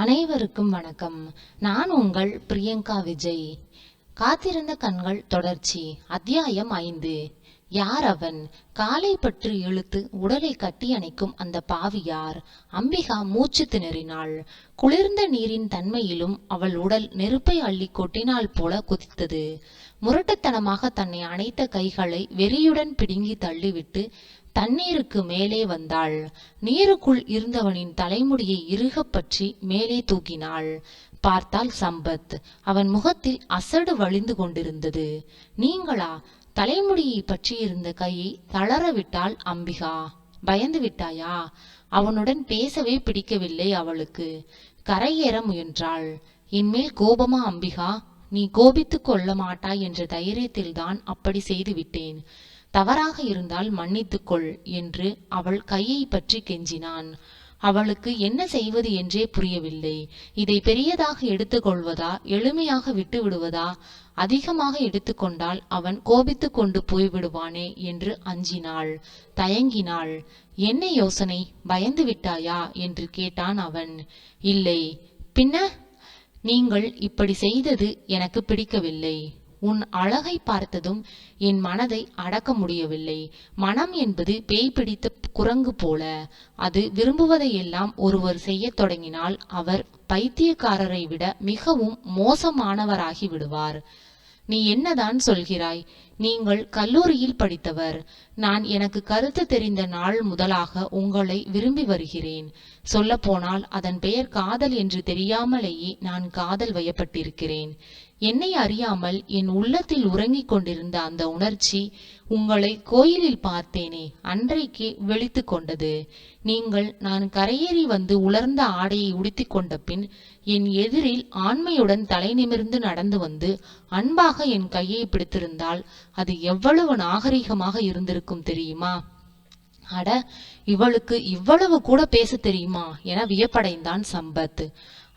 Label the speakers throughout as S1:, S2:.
S1: அனைவருக்கும் வணக்கம். நான் உங்கள் பிரியங்கா விஜய். காத்திருந்த கண்கள் தொடர்ச்சி. அத்தியாயம் ஐந்து. யார் அவன்? காலை பற்றி இழுத்து உடலை கட்டி அணைக்கும் அந்த பாவி யார்? அம்பிகா மூச்சு திணறினாள். குளிர்ந்த நீரின் தன்மையிலும் அவள் உடல் நெருப்பை அள்ளி கொட்டினால் போல குதித்தது. முரட்டுத்தனமாக தன்னை அணைத்த கைகளை வெறியுடன் பிடுங்கி தள்ளிவிட்டு தண்ணீருக்கு மேலே வந்தாள். நீருக்குள் இருந்தவனின் தலைமுடியை இறுகப் பற்றி மேலே தூக்கினாள். பார்த்தால் சம்பத். அவன் முகத்தில் அசடு வழிந்து கொண்டிருந்தது. நீங்களா? தலைமுடியை பற்றியிருந்த கையை தளரவிட்டாள் அம்பிகா. பயந்து விட்டாயா? அவனுடன் பேசவே பிடிக்கவில்லை அவளுக்கு. கரையேற முயன்றாள். என்மேல் கோபமா அம்பிகா? நீ கோபித்துக் கொள்ள மாட்டாய் என்ற தைரியத்தில்தான் அப்படி செய்து விட்டேன். தவறாக இருந்தால் மன்னித்துக்கொள் என்று அவள் கையை பற்றி கெஞ்சினான். அவளுக்கு என்ன செய்வது என்றே புரியவில்லை. இதை பெரியதாக எடுத்துக்கொள்வதா எளிமையாக விட்டு விடுவதா அதிகமாக எடுத்துக்கொண்டால் அவன் கோபித்து கொண்டு போய்விடுவானே என்று அஞ்சினாள். தயங்கினாள். என்ன யோசனை? பயந்து விட்டாயா? என்று கேட்டான் அவன். இல்லை. பின்ன? நீங்கள் இப்படி செய்தது எனக்கு பிடிக்கவில்லை. உன் அழகை பார்த்ததும் என் மனதை அடக்க முடியவில்லை. மனம் என்பது பேய் பிடித்த குரங்கு போல. அது விரும்புவதையெல்லாம் ஒருவர் செய்யத் தொடங்கினால் அவர் பைத்தியக்காரரை விட மிகவும் மோசமானவராகி விடுவார். நீ என்னதான் சொல்கிறாய்? நீங்கள் கல்லூரியில் படித்தவர். நான் எனக்கு கருத்து தெரிந்த நாள் முதலாக உங்களை விரும்பி வருகிறேன். சொல்லப்போனால் அதன் பெயர் காதல் என்று தெரியாமலேயே நான் காதல் வயப்பட்டிருக்கிறேன். என்னை அறியாமல் என் உள்ளத்தில் உறங்கிக் கொண்டிருந்த அந்த உணர்ச்சி உங்களை கோயிலில் பார்த்தேனே அன்றைக்கு வெளித்து கொண்டது. நீங்கள் நான் கரையேறி வந்து உலர்ந்த ஆடையை உடுத்திக் கொண்ட பின் என் எதிரில் ஆண்மையுடன் தலை நிமிர்ந்து நடந்து வந்து அன்பாக என் கையை பிடித்திருந்தால் அது எவ்வளவு நாகரிகமாக இருந்திருக்கும் தெரியுமா? அட இவளுக்கு இவ்வளவு கூட பேச தெரியுமா? என வியப்படைந்தான் சம்பத்.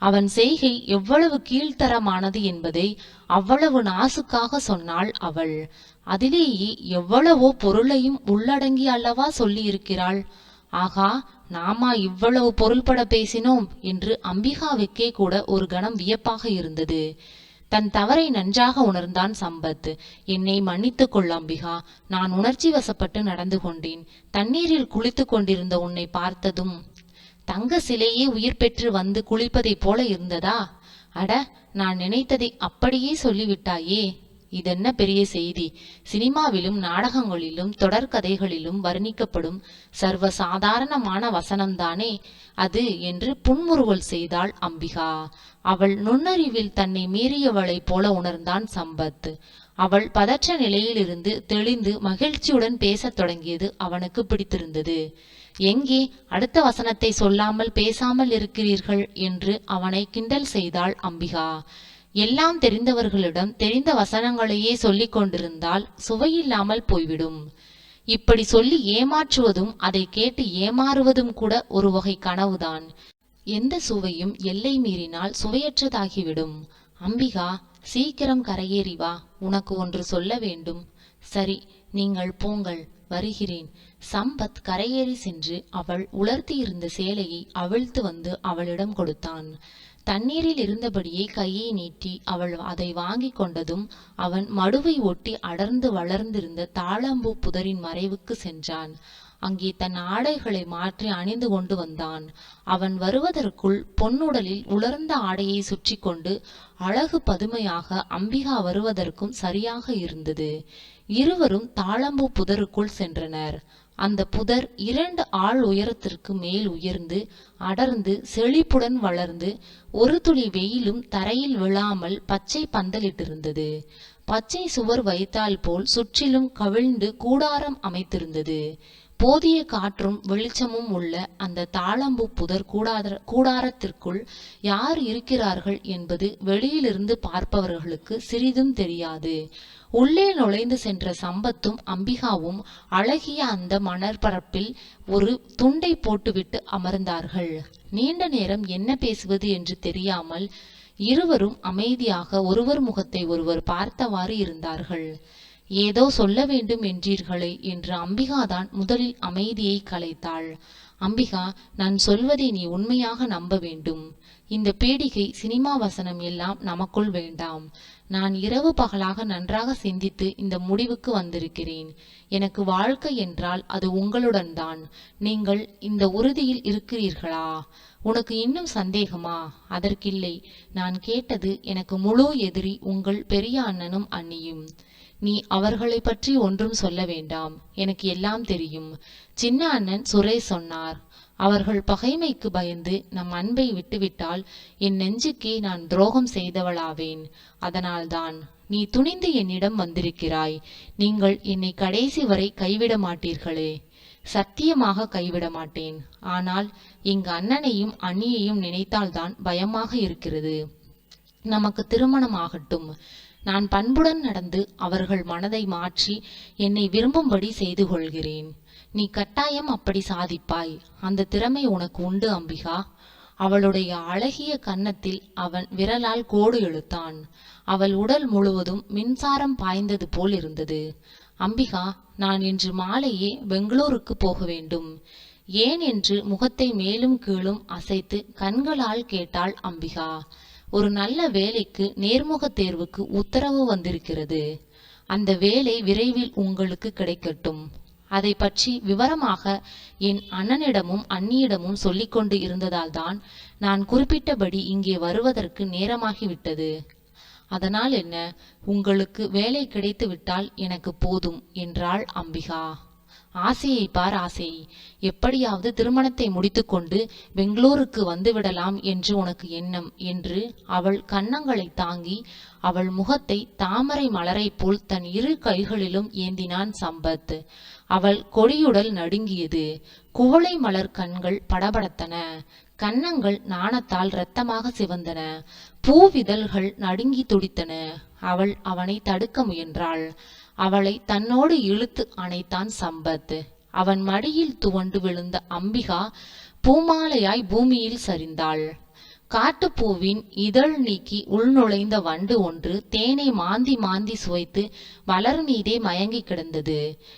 S1: அவன் செய்கை எவ்வளவு கீழ்த்தரமானது என்பதை அவ்வளவு நாசுக்காக சொன்னாள் அவள். அதிலேயே எவ்வளவோ பொருளையும் உள்ளடங்கி அல்லவா சொல்லி இருக்கிறாள் ஆகா நாமா இவ்வளவு பொருள்பட பேசினோம் என்று அம்பிகாவுக்கே கூட ஒரு கணம் வியப்பாக இருந்தது. தன் தவறை நன்றாக உணர்ந்தான் சம்பத் என்னை மன்னித்துக் கொள் அம்பிகா. நான் உணர்ச்சி வசப்பட்டு நடந்து கொண்டேன். தண்ணீரில் குளித்துக் கொண்டிருந்த உன்னை பார்த்ததும் தங்க சிலையே உயிர் பெற்று வந்து குளிப்பதைப் போல இருந்ததா? அட நான் நினைத்ததை அப்படியே சொல்லிவிட்டாயே. இதென்ன பெரிய செய்தி? சினிமாவிலும் நாடகங்களிலும் தொடர்கதைகளிலும் வர்ணிக்கப்படும் சர்வ சாதாரணமான வசனம்தானே? அது என்று புன்முறுவல் செய்தாள் அம்பிகா. அவள் நுண்ணறிவில் தன்னை மீறியவளைப் போல உணர்ந்தான் சம்பத். அவள் பதற்ற நிலையிலிருந்து தெளிந்து மகிழ்ச்சியுடன் பேசத் தொடங்கியது அவனுக்கு பிடித்திருந்தது. எங்கே? அடுத்த வசனத்தை சொல்லாமல் பேசாமல் இருக்கிறீர்கள் என்று அவனை கிண்டல் செய்தாள் அம்பிகா. எல்லாம் தெரிந்தவர்களிடம் தெரிந்த வசனங்களையே சொல்லிக் கொண்டிருந்தால் சுவையில்லாமல் போய்விடும். இப்படி சொல்லி ஏமாற்றுவதும் அதை கேட்டு ஏமாறுவதும் கூட ஒரு வகை கனவுதான். எந்த சுவையும் எல்லை மீறினால் சுவையற்றதாகிவிடும். அம்பிகா சீக்கிரம் கரையேறி வா உனக்கு ஒன்று சொல்ல வேண்டும். சரி நீங்கள் போங்கள் வருகிறேன். சம்பத் கரையேறி சென்று அவள் உலர்த்தியிருந்த சேலையை அவிழ்த்து வந்து அவளிடம் கொடுத்தான். தண்ணீரில் இருந்தபடியே கையை நீட்டி அவள் அதை வாங்கி கொண்டதும் அவன் மடுவை ஒட்டி அடர்ந்து வளர்ந்திருந்த தாழம்பூ புதரின் மறைவுக்கு சென்றான். அங்கே தன் ஆடைகளை மாற்றி அணிந்து கொண்டு வந்தான். அவன் வருவதற்குள் பொன்னுடலில் உலர்ந்த ஆடையை சுற்றி கொண்டு அழகு பதுமையாக அம்பிகா வருவதற்கும் சரியாக இருந்தது. இருவரும் தாழம்பூ புதருக்குள் சென்றனர். அந்த புதர் இரண்டு ஆள் உயரத்திற்கு மேல் உயர்ந்து அடர்ந்து செழிப்புடன் வளர்ந்து ஒரு துளி வெயிலும் தரையில் விழாமல் பச்சை பந்தலிட்டிருந்தது. பச்சை சுவர் வைத்தால் போல் சுற்றிலும் கவிழ்ந்து கூடாரம் அமைத்திருந்தது. போதிய காற்றும் வெளிச்சமும் உள்ள அந்த தாளம்பு புதர் கூடார கூடாரத்திற்குள் யார் இருக்கிறார்கள் என்பது வெளியிலிருந்து பார்ப்பவர்களுக்கு சிறிதும் தெரியாது. உள்ளே நுழைந்து சென்ற சம்பத்தும் அம்பிகாவும் அழகிய அந்த மணற்பரப்பில் ஒரு துண்டை போட்டுவிட்டு அமர்ந்தார்கள். நீண்ட நேரம் என்ன பேசுவது என்று தெரியாமல் இருவரும் அமைதியாக ஒருவர் முகத்தை ஒருவர் பார்த்தவாறு இருந்தார்கள். ஏதோ சொல்ல வேண்டும் என்றீர்களே என்று அம்பிகாதான் முதலில் அமைதியை கலைத்தாள். அம்பிகா நான் சொல்வதை நீ உண்மையாக நம்ப வேண்டும். இந்த பீடிகை சினிமா வசனம் எல்லாம் நமக்குள் வேண்டாம். நான் இரவு பகலாக நன்றாக சிந்தித்து இந்த முடிவுக்கு வந்திருக்கிறேன். எனக்கு வாழ்க்கை என்றால் அது உங்களுடன் தான். நீங்கள் இந்த உறுதியில் இருக்கிறீர்களா? உனக்கு இன்னும் சந்தேகமா? அதற்கில்லை. நான் கேட்டது எனக்கு முழு எதிரி உங்கள் பெரிய அண்ணனும் அண்ணியும். நீ அவர்களை பற்றி ஒன்றும் சொல்ல வேண்டாம். எனக்கு எல்லாம் தெரியும். சின்ன அண்ணன் சுரேஷ் சொன்னார். அவர்கள் பகைமைக்கு பயந்து நம் அன்பை விட்டுவிட்டால் என் நெஞ்சுக்கே நான் துரோகம் செய்தவளாவேன். அதனால்தான் நீ துணிந்து என்னிடம் வந்திருக்கிறாய். நீங்கள் என்னை கடைசி வரை கைவிட மாட்டீர்களே. சத்தியமாக கைவிட மாட்டேன். ஆனால் எங்க அண்ணனையும் அண்ணியையும் நினைத்தால்தான் பயமாக இருக்கிறது. நமக்கு திருமணம் ஆகட்டும். நான் பண்புடன் நடந்து அவர்கள் மனதை மாற்றி என்னை விரும்பும்படி செய்து கொள்கிறேன். நீ கட்டாயம் அப்படி சாதிப்பாய். அந்த திறமை உனக்கு உண்டு அம்பிகா. அவளுடைய அழகிய கன்னத்தில் அவன் விரலால் கோடு இழுத்தான். அவள் உடல் முழுவதும் மின்சாரம் பாய்ந்தது போல் இருந்தது. அம்பிகா நான் இன்று மாலையே பெங்களூருக்கு போக வேண்டும். ஏன் என்று முகத்தை மேலும் கீழும் அசைத்து கண்களால் கேட்டாள் அம்பிகா. ஒரு நல்ல வேலைக்கு நேர்முக தேர்வுக்கு உத்தரவு வந்திருக்கிறது. அந்த வேலை விரைவில் உங்களுக்கு கிடைக்கட்டும். அதை பற்றி விவரமாக என் அண்ணனிடமும் அண்ணியிடமும் சொல்லிக்கொண்டு இருந்ததால்தான் நான் குறிப்பிட்டபடி இங்கே வருவதற்கு நேரமாகிவிட்டது. அதனால் என்ன? உங்களுக்கு வேலை கிடைத்து விட்டால் எனக்கு போதும் என்றாள் அம்பிகா. ஆசையை பார் ஆசை. எப்படியாவது திருமணத்தை முடித்துக்கொண்டு பெங்களூருக்கு வந்துவிடலாம் என்று உனக்கு எண்ணம் என்று அவள் கன்னங்களை தாங்கி அவள் முகத்தை தாமரை மலரைப் போல் தன் இரு கைகளிலும் ஏந்தினான் சம்பத். அவள் கொடியுடல் நடுங்கியது. குவளை மலர் கண்கள் படபடத்தன. கன்னங்கள் நாணத்தால் இரத்தமாக சிவந்தன. பூவிதழ்கள் நடுங்கி துடித்தன. அவள் அவனை தடுக்க முயன்றாள். அவளை தன்னோடு இழுத்து அணைத்தான் சம்பத் அவன் மடியில் துவண்டு விழுந்த அம்பிகா பூமாலையாய் பூமியில் சரிந்தாள். காட்டுப்பூவின் இதழ் நீக்கி உள்நுழைந்த வண்டு ஒன்று தேனை மாந்தி மாந்தி சுவைத்து வளர் மீதே மயங்கி கிடந்தது.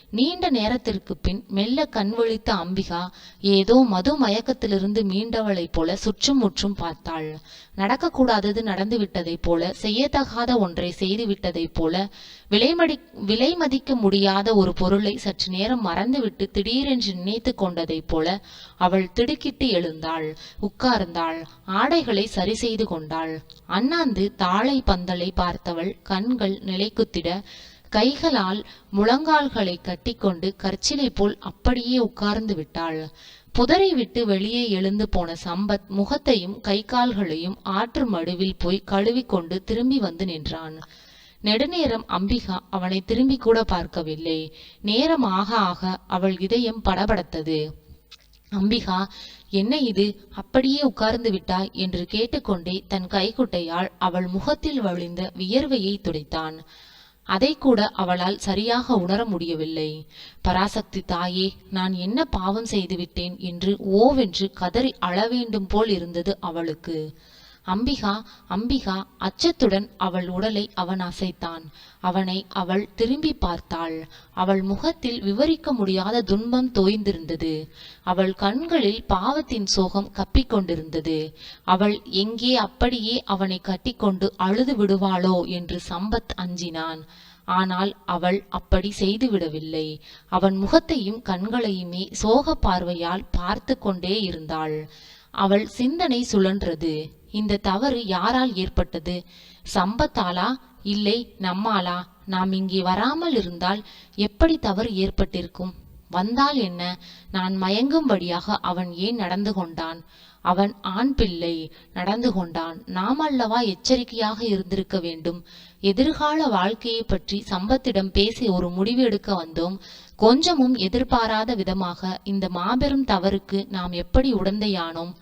S1: நீண்ட நேரத்திற்கு பின் மெல்ல கண் விழித்த அம்பிகா ஏதோ மது மயக்கத்திலிருந்து மீண்டவளைப் போல சுற்றும் முற்றும் பார்த்தாள். நடக்கக்கூடாதது நடந்து விட்டதைப் போல செய்யத்தகாத ஒன்றை செய்து விட்டதைப் போல விலைமடி விலை மதிக்க முடியாத ஒரு பொருளை சற்று நேரம் மறந்துவிட்டு திடீரென்று நினைத்து கொண்டதைப் போல அவள் திடுக்கிட்டு எழுந்தாள். உட்கார்ந்தாள். ஆடைகளை சரி செய்து கொண்டாள். அண்ணாந்து தாளை பந்தலை பார்த்தவள் கண்கள் நிலைக்குத்திட கைகளால் முழங்கால்களை கட்டிக்கொண்டு கற்சிலை போல் அப்படியே உட்கார்ந்து விட்டாள். புதரை விட்டு வெளியே எழுந்து போன சம்பத் முகத்தையும் கை கால்களையும் ஆற்று மடுவில் போய் கழுவிக்கொண்டு திரும்பி வந்து நின்றான். நெடுநேரம் அம்பிகா அவனை திரும்பி கூட பார்க்கவில்லை. நேரம் ஆக ஆக அவள் இதயம் படபடத்தது. அம்பிகா என்ன இது? அப்படியே உட்கார்ந்து விட்டாய்? என்று கேட்டுக்கொண்டே தன் கைக்குட்டையால் அவள் முகத்தில் வழிந்த வியர்வையை துடைத்தான். அதை கூட அவளால் சரியாக உணர முடியவில்லை. பராசக்தி தாயே நான் என்ன பாவம் செய்துவிட்டேன் என்று ஓவென்று கதறி அழ வேண்டும் போல் இருந்தது அவளுக்கு. அம்பிகா அம்பிகா அச்சத்துடன் அவள் உடலை அவன் அசைத்தான். அவனை அவள் திரும்பி பார்த்தாள். அவள் முகத்தில் விவரிக்க முடியாத துன்பம் தோய்ந்திருந்தது. அவள் கண்களில் பாவத்தின் சோகம் கப்பிக்கொண்டிருந்தது அவள் எங்கே அப்படியே அவனை கட்டிக்கொண்டு அழுது விடுவாளோ என்று சம்பத் அஞ்சினான். ஆனால் அவள் அப்படி செய்துவிடவில்லை அவன் முகத்தையும் கண்களையுமே சோக பார்வையால் பார்த்து கொண்டே இருந்தாள். அவள் சிந்தனை சுழன்றது. இந்த தவறு யாரால் ஏற்பட்டது? சம்பத்தாலா? இல்லை நம்மாலா? நாம் இங்கே வராமல் இருந்தால் எப்படி தவறு ஏற்பட்டிருக்கும்? வந்தால் என்ன? நான் மயங்கும்படியாக அவன் ஏன் நடந்து கொண்டான்? அவன் ஆண் பிள்ளை நடந்து கொண்டான். நாம் அல்லவா எச்சரிக்கையாக இருந்திருக்க வேண்டும்? எதிர்கால வாழ்க்கையை பற்றி சம்பத்திடம் பேசி ஒரு முடிவு எடுக்க வந்தோம். கொஞ்சமும் எதிர்பாராத விதமாக இந்த மாபெரும் தவறுக்கு நாம் எப்படி உடந்தையானோம்?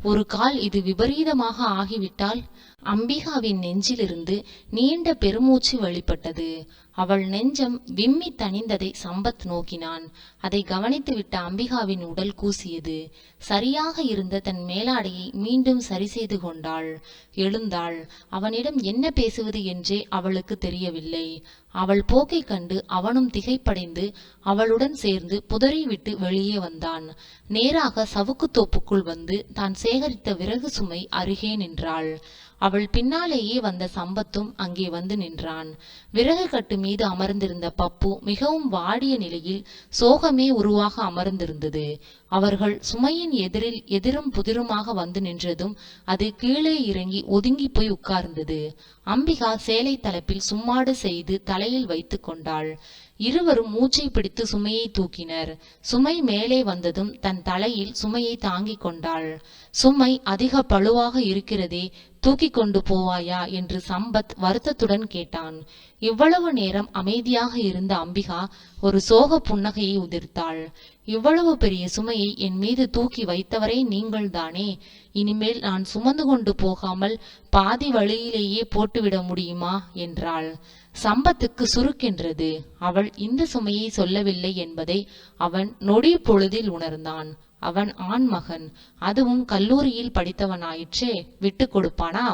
S1: ஒரு கால் இது விபரீதமாக ஆகிவிட்டால் அம்பிகாவின் நெஞ்சிலிருந்து நீண்ட பெருமூச்சு வழிபட்டது. அவள் நெஞ்சம் விம்மி தணிந்ததை சம்பத் நோக்கினான். அதை கவனித்துவிட்ட அம்பிகாவின் உடல் கூசியது. சரியாக இருந்த தன் மேலாடையை மீண்டும் சரி செய்து கொண்டாள். எழுந்தாள். அவனிடம் என்ன பேசுவது என்றே அவளுக்கு தெரியவில்லை. அவள் போக்கைக் கண்டு அவனும் திகைப்படைந்து அவளுடன் சேர்ந்து புதறிவிட்டு வெளியே வந்தான். நேராக சவுக்குத் தோப்புக்குள் வந்து தான் சேகரித்த விறகு சுமை அருகே நின்றாள். அவள் பின்னாலேயே வந்த சம்பத்தும் அங்கே வந்து நின்றான். விறகு கட்டு மீது அமர்ந்திருந்த பப்பு மிகவும் வாடிய நிலையில் சோகமே உருவாக அமர்ந்திருந்தது. அவர்கள் சுமையின் எதிரில் எதிரும் புதிருமாக வந்து நின்றதும் அது கீழே இறங்கி ஒதுங்கி போய் உட்கார்ந்தது. அம்பிகா சேலை தலைப்பில் சும்மாடு செய்து தலையில் வைத்து கொண்டாள். இருவரும் மூச்சை பிடித்து சுமையை தூக்கினர். சுமை மேலே வந்ததும் தன் தலையில் சுமையை தாங்கிக் கொண்டாள். சுமை அதிக பழுவாக இருக்கிறதே தூக்கிக் கொண்டு போவாயா? என்று சம்பத் வருத்தத்துடன் கேட்டான். இவ்வளவு நேரம் அமைதியாக இருந்த அம்பிகா ஒரு சோக புன்னகையை உதிர்த்தாள். இவ்வளவு பெரிய சுமையை என் மீது தூக்கி வைத்தவரே நீங்கள்தானே? இனிமேல் நான் சுமந்து கொண்டு போகாமல் பாதி வழியிலேயே போட்டுவிட முடியுமா? என்றாள். சம்பத்துக்கு சுருக்கென்றது அவள் இந்த சுமையை சொல்லவில்லை என்பதை அவன் நொடி பொழுதில் உணர்ந்தான். அவன் ஆண் மகன். அதுவும் கல்லூரியில் படித்தவனாயிற்றே விட்டு கொடுப்பானா?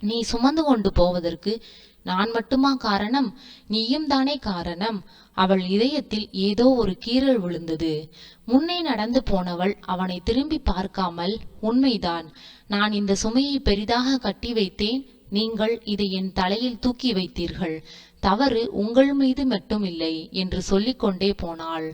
S1: நீ சுமந்து கொண்டு போவதற்கு நான் மட்டுமா காரணம்? நீயும் தானே காரணம்? அவள் இதயத்தில் ஏதோ ஒரு கீறல் விழுந்தது. முன்னே நடந்து போனவள் அவனை திரும்பி பார்க்காமல் உண்மைதான். நான் இந்த சுமையை பெரிதாக கட்டி வைத்தேன். நீங்கள் இதை என் தலையில் தூக்கி வைத்தீர்கள். தவறு உங்கள் மீது மட்டும் இல்லை என்று சொல்லிக்கொண்டே போனாள்.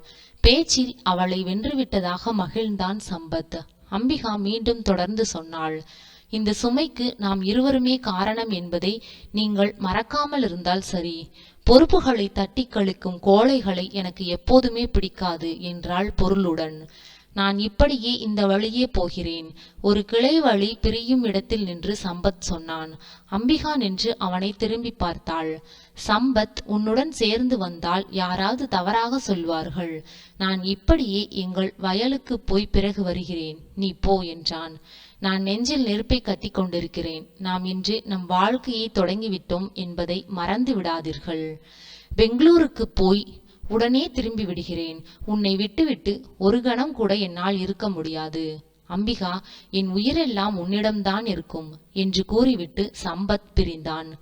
S1: பேச்சில் அவளை வென்றுவிட்டதாக மகிழ்ந்தான் சம்பத். அம்பிகா மீண்டும் தொடர்ந்து சொன்னாள் இந்த சுமைக்கு நாம் இருவருமே காரணம் என்பதை நீங்கள் மறக்காமல் இருந்தால் சரி. பொறுப்புகளை தட்டி கழிக்கும் கோழைகளை எனக்கு எப்போதுமே பிடிக்காது என்றாள் பொருளுடன். நான் இப்படியே இந்த வழியே போகிறேன். ஒரு கிளை வழி பிரியும் இடத்தில் நின்று சம்பத் சொன்னான். அம்பிகா நின்று அவனை திரும்பி பார்த்தாள். சம்பத் உன்னுடன் சேர்ந்து வந்தால் யாராவது தவறாக சொல்வார்கள். நான் இப்படியே எங்கள் வயலுக்கு போய் பிறகு வருகிறேன். நீ போ என்றான். நான் நெஞ்சில் நெருப்பை கட்டி கொண்டிருக்கிறேன். நாம் இன்று நம் வாழ்க்கையை தொடங்கிவிட்டோம் என்பதை மறந்து விடாதீர்கள். பெங்களூருக்கு போய் உடனே திரும்பி விடுகிறேன். உன்னை விட்டுவிட்டு ஒரு கணம் கூட என்னால் இருக்க முடியாது. அம்பிகா என் உயிரெல்லாம் உன்னிடம்தான் இருக்கும் என்று கூறிவிட்டு சம்பத் பிரிந்தான்.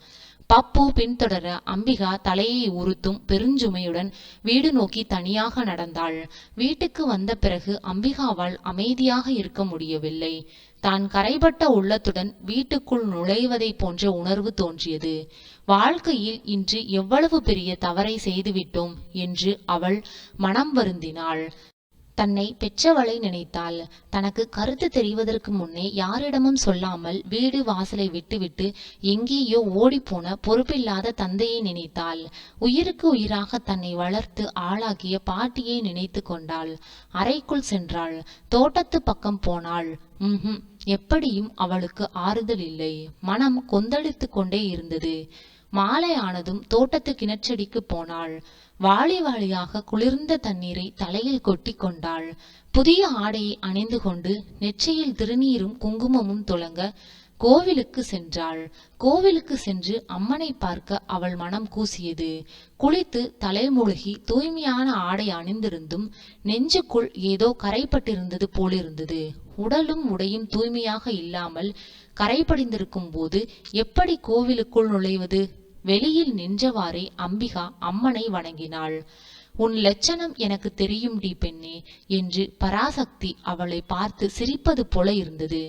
S1: பப்பு பின்தொடர அம்பிகா தலையை உறுத்தும் பெருஞ்சுமையுடன் வீடு நோக்கி தனியாக நடந்தாள். வீட்டுக்கு வந்த பிறகு அம்பிகாவால் அமைதியாக இருக்க முடியவில்லை. தான் கரைபட்ட உள்ளத்துடன் வீட்டுக்குள் நுழைவதை போன்ற உணர்வு தோன்றியது. வாழ்க்கையில் இன்று எவ்வளவு பெரிய தவறை செய்துவிட்டோம் என்று அவள் மனம் வருந்தினாள். தன்னை பெற்றவளை நினைத்தாள். தனக்கு கருத்து தெரிவதற்கு முன்னே யாரிடமும் சொல்லாமல் வீடு வாசலை விட்டுவிட்டு எங்கேயோ ஓடிப்போன பொறுப்பில்லாத தந்தையை நினைத்தாள். உயிருக்கு உயிராக தன்னை வளர்த்து ஆளாக்கிய பாட்டியை நினைத்து கொண்டாள். அறைக்குள் சென்றாள். தோட்டத்து பக்கம் போனாள். ம் எப்படியும் அவளுக்கு ஆறுதல் இல்லை. மனம் கொந்தளித்து கொண்டே இருந்தது. மாலை ஆனதும் தோட்டத்து கிணற்றடிக்கு போனாள். வாளி வாளியாக குளிர்ந்த தண்ணீரை தலையில் கொட்டி கொண்டாள். புதிய ஆடையை அணிந்து கொண்டு நெற்றியில் திருநீரும் குங்குமமும் துளங்க கோவிலுக்கு சென்றாள். கோவிலுக்கு சென்று அம்மனை பார்க்க அவள் மனம் கூசியது. குளித்து தலைமுழுகி தூய்மையான ஆடை அணிந்திருந்தும் நெஞ்சுக்குள் ஏதோ கரைப்பட்டிருந்தது போலிருந்தது. உடலும் உடையும் தூய்மையாக இல்லாமல் கரைபடிந்திருக்கும் போது எப்படி கோவிலுக்குள் நுழைவது? வெளியில் நின்றவாறே அம்பிகா அம்மனை வணங்கினாள். உன் லட்சணம் எனக்கு தெரியும் டி பெண்ணே என்று பராசக்தி அவளை பார்த்து சிரிப்பது போல இருந்தது.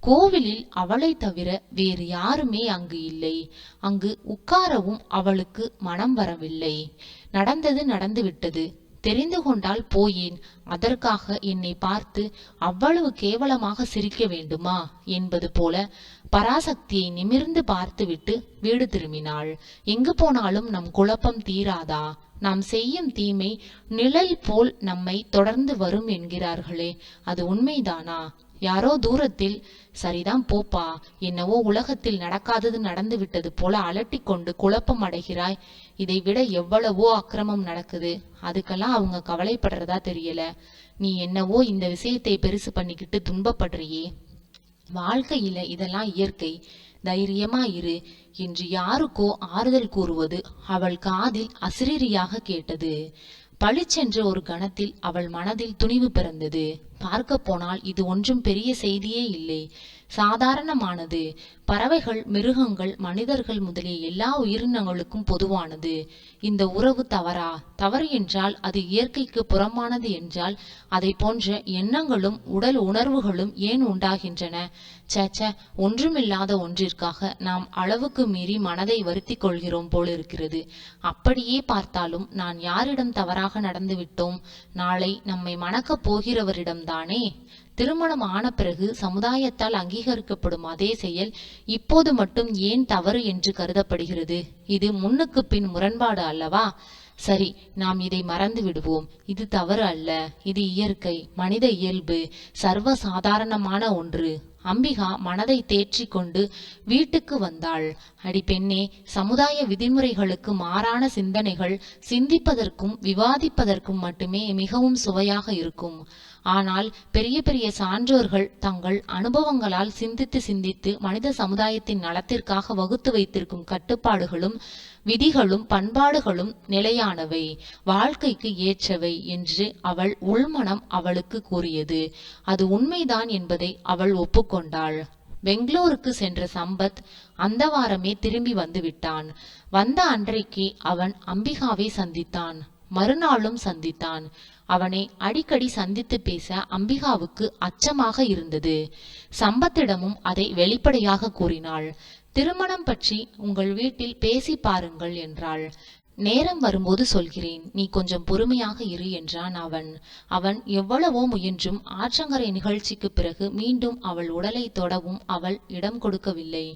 S1: கோவிலில் அவளை தவிர வேறு யாருமே அங்கு இல்லை. அங்கு உட்காரவும் அவளுக்கு மனம் வரவில்லை. நடந்தது நடந்துவிட்டது. தெரிந்து கொண்டால் போயேன். அதற்காக என்னை பார்த்து அவ்வளவு கேவலமாக சிரிக்க வேண்டுமா? என்பது போல பராசக்தியை நிமிர்ந்து பார்த்துவிட்டு வீடு திரும்பினாள். எங்கு போனாலும் நம் குழப்பம் தீராதா? நாம் செய்யும் தீமை நிழல் போல் நம்மை தொடர்ந்து வரும் என்கிறார்களே. அது உண்மைதானா? யாரோ தூரத்தில் சரிதான் போப்பா என்னவோ உலகத்தில் நடக்காதது நடந்து விட்டது போல அலட்டிக் கொண்டு குழப்பம் அடைகிறாய். இதை விட எவ்வளவோ அக்கிரமம் நடக்குது. அதுக்கெல்லாம் அவங்க கவலைப்படுறதா தெரியல. நீ என்னவோ இந்த விஷயத்தை பெருசு பண்ணிக்கிட்டு துன்பப்படுறியே. வாழ்க்கையில இதெல்லாம் இயற்கை. தைரியமா இரு என்று யாருக்கோ ஆறுதல் கூறுவது அவள் காதில் அசிரீரியாக கேட்டது. பளிச்சென்ற ஒரு கணத்தில் அவள் மனதில் துணிவு பிறந்தது. பார்க்க போனால் இது ஒன்றும் பெரிய செய்தியே இல்லை. சாதாரணமானது. பறவைகள் மிருகங்கள் மனிதர்கள் முதலிய எல்லா உயிரினங்களுக்கும் பொதுவானது. இந்த உறவு தவறா? தவறு என்றால் அது இயற்கைக்கு புறமானது என்றால் அதை போன்ற எண்ணங்களும் உடல் உணர்வுகளும் ஏன் உண்டாகின்றன? சேச்ச ஒன்றுமில்லாத ஒன்றிற்காக நாம் அளவுக்கு மீறி மனதை வருத்தி கொள்கிறோம் போலிருக்கிறது. அப்படியே பார்த்தாலும் நான் யாரிடம் தவறாக நடந்துவிட்டோம் நாளை நம்மை மணக்கப் போகிறவரிடம்தானே திருமணம் ஆன பிறகு சமுதாயத்தால் அங்கீகரிக்கப்படும் அதே செயல் இப்போது மட்டும் ஏன் தவறு என்று கருதப்படுகிறது? இது முன்னுக்கு பின் முரண்பாடு அல்லவா? சரி நாம் இதை மறந்து விடுவோம். இது தவறு அல்ல. இது இயற்கை மனித இயல்பு சர்வ சாதாரணமான ஒன்று. அம்பிகா மனதை தேற்றி கொண்டு வீட்டுக்கு வந்தாள். அடி பெண்ணே சமுதாய விதிமுறைகளுக்கு மாறான சிந்தனைகள் சிந்திப்பதற்கும் விவாதிப்பதற்கும் மட்டுமே மிகவும் சுவையாக இருக்கும். ஆனால் பெரிய பெரிய சான்றோர்கள் தங்கள் அனுபவங்களால் சிந்தித்து சிந்தித்து மனித சமுதாயத்தின் நலத்திற்காக வகுத்து வைத்திருக்கும் கட்டுப்பாடுகளும் விதிகளும் பண்பாடுகளும் நிலையானவை. வாழ்க்கைக்கு ஏற்றவை என்று அவள் உள்மனம் அவளுக்கு கூறியது. அது உண்மைதான் என்பதை அவள் ஒப்புக்கொண்டாள். பெங்களூருக்கு சென்ற சம்பத் அந்த வாரமே திரும்பி வந்து விட்டான். வந்த அன்றைக்கு அவன் அம்பிகாவை சந்தித்தான். மறுநாளும் சந்தித்தான். அவனை அடிக்கடி சந்தித்து பேச அம்பிகாவுக்கு அச்சமாக இருந்தது. சம்பத்திடமும் அதை வெளிப்படையாக கூறினாள். திருமணம் பற்றி உங்கள் வீட்டில் பேசி பாருங்கள் என்றாள். நேரம் வரும்போது சொல்கிறேன். நீ கொஞ்சம் பொறுமையாக இரு என்றான் அவன். அவன் எவ்வளவோ முயன்றும் ஆற்றங்கரை நிகழ்ச்சிக்கு பிறகு மீண்டும் அவள் உடலை தொடவும் அவள் இடம் கொடுக்கவில்லை.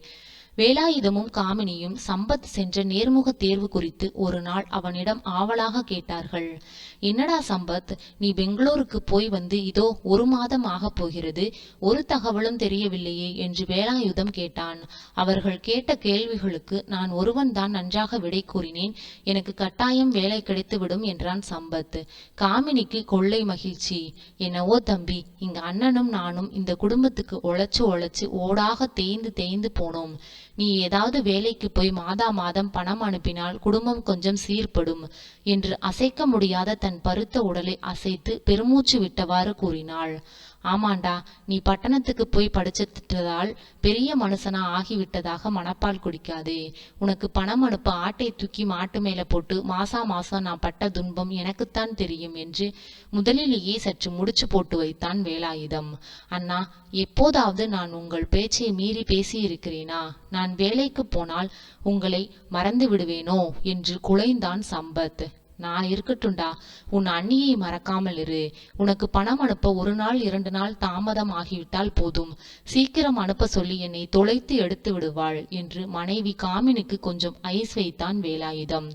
S1: வேலாயுதமும் காமினியும் சம்பத் சென்ற நேர்முக தேர்வு குறித்து ஒரு நாள் அவனிடம் ஆவலாக கேட்டார்கள். என்னடா சம்பத் நீ பெங்களூருக்கு போய் வந்து இதோ ஒரு மாதம் ஆகப் போகிறது ஒரு தகவலும் தெரியவில்லையே என்று வேலாயுதம் கேட்டான். அவர்கள் கேட்ட கேள்விகளுக்கு நான் ஒருவன் தான் நன்றாக விடை கூறினேன் எனக்கு கட்டாயம் வேலை கிடைத்துவிடும் என்றான் சம்பத். காமினிக்கு கொள்ளை மகிழ்ச்சி. என்னவோ தம்பி இங்க அண்ணனும் நானும் இந்த குடும்பத்துக்கு உழைச்சு உழைச்சு ஓடாக தேய்ந்து தேய்ந்து போனோம். நீ ஏதாவது வேலைக்கு போய் மாதா மாதம் பணம் அனுப்பினால் குடும்பம் கொஞ்சம் சீர்படும் என்று அசைக்க முடியாத தன் பருத்த உடலை அசைத்து பெருமூச்சு விட்டவாறு கூறினாள். ஆமாண்டா நீ பட்டணத்துக்கு போய் படிச்சதால் பெரிய மனுஷனா ஆகிவிட்டதாக மனப்பால் குடிக்காதே. உனக்கு பணம் அனுப்ப ஆட்டை தூக்கி மாட்டு மேல போட்டு மாசா மாசம் நான் பட்ட துன்பம் எனக்குத்தான் தெரியும் என்று முதலிலேயே சற்று முடிச்சு போட்டு வைத்தான் வேலாயுதம். அண்ணா எப்போதாவது நான் உங்கள் பேச்சை மீறி பேசியிருக்கிறேனா? நான் வேலைக்கு போனால் உங்களை மறந்து விடுவேனோ என்று குலைந்தான் சம்பத். நான் இருக்கட்டும்டா. உன் அண்ணியை மறக்காமல் இரு. உனக்கு பணம் அனுப்ப ஒரு நாள் இரண்டு நாள் தாமதம் ஆகிவிட்டால் போதும். சீக்கிரம் அனுப்ப சொல்லி என்னை தொலைத்து எடுத்து விடுவாள் என்று மனைவி காமினுக்கு கொஞ்சம் ஐஸ் வைத்தான் வேலாயுதம்.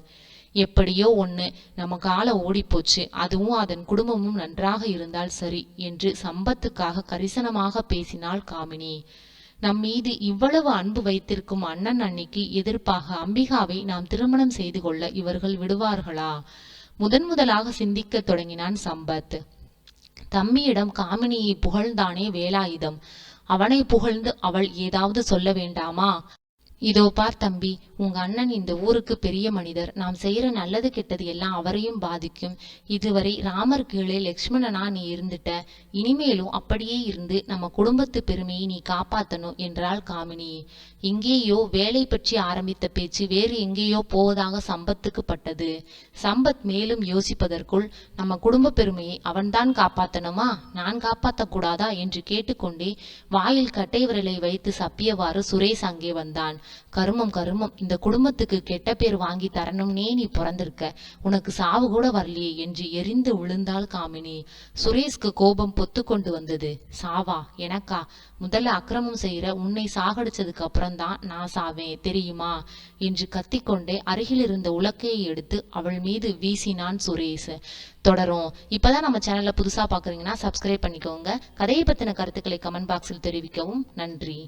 S1: எப்படியோ ஒண்ணு நம்ம காலம் ஓடிப்போச்சு. அதுவும் அதன் குடும்பமும் நன்றாக இருந்தால் சரி என்று சம்பத்துக்காக கரிசனமாக பேசினாள் காமினி. நம் மீது இவ்வளவு அன்பு வைத்திருக்கும் அண்ணன் அன்னைக்கு எதிர்ப்பாக அம்பிகாவை நாம் திருமணம் செய்து கொள்ள இவர்கள் விடுவார்களா? முதன் முதலாக சிந்திக்கத் தொடங்கினான் சம்பத். தம்மியிடம் காமினியை புகழ்ந்தானே வேலாயுதம். அவனை புகழ்ந்து அவள் ஏதாவது சொல்ல வேண்டாமா? இதோ பார் தம்பி உங்க அண்ணன் இந்த ஊருக்கு பெரிய மனிதர். நாம் செய்யற நல்லது கெட்டது எல்லாம் அவரையும் பாதிக்கும். இதுவரை ராமர் கீழே லக்ஷ்மணனா நீ இருந்துட்ட. இனிமேலும் அப்படியே இருந்து நம்ம குடும்பத்து பெருமையை நீ காப்பாத்தணும் என்றாள் காமினி. எங்கேயோ வேலை பற்றி ஆரம்பித்த பேச்சு வேறு எங்கேயோ போவதாக சம்பத்துக்கு பட்டது. சம்பத் மேலும் யோசிப்பதற்குள் நம்ம குடும்ப பெருமையை அவன்தான் காப்பாத்தணுமா? நான் காப்பாற்றக்கூடாதா என்று கேட்டுக்கொண்டே வாயில் கட்டை விரலை வைத்து சப்பியவாறு சுரேஷ் அங்கே வந்தான். கருமம் கருமம். இந்த குடும்பத்துக்கு கெட்ட பேர் வாங்கி தரணும்னே நீ பிறந்திருக்க. உனக்கு சாவு கூட வரலையே என்று எரிந்து விழுந்தாள் காமினி. சுரேஷ்க்கு கோபம் பொத்து கொண்டு வந்தது. சாவா எனக்கா? முதல்ல அக்கிரமம் செய்யற உன்னை சாகடிச்சதுக்கு அப்புறம்தான் நான் சாவேன் தெரியுமா? என்று கத்திக்கொண்டே அருகில் இருந்த உலக்கையை எடுத்து அவள் மீது வீசினான் சுரேஷ். தொடரும். இப்பதான் நம்ம சேனல்ல புதுசா பாக்குறீங்கன்னா சப்ஸ்கிரைப் பண்ணிக்கோங்க. கதையை பத்தின கருத்துக்களை கமெண்ட் பாக்ஸில் தெரிவிக்கவும் நன்றி.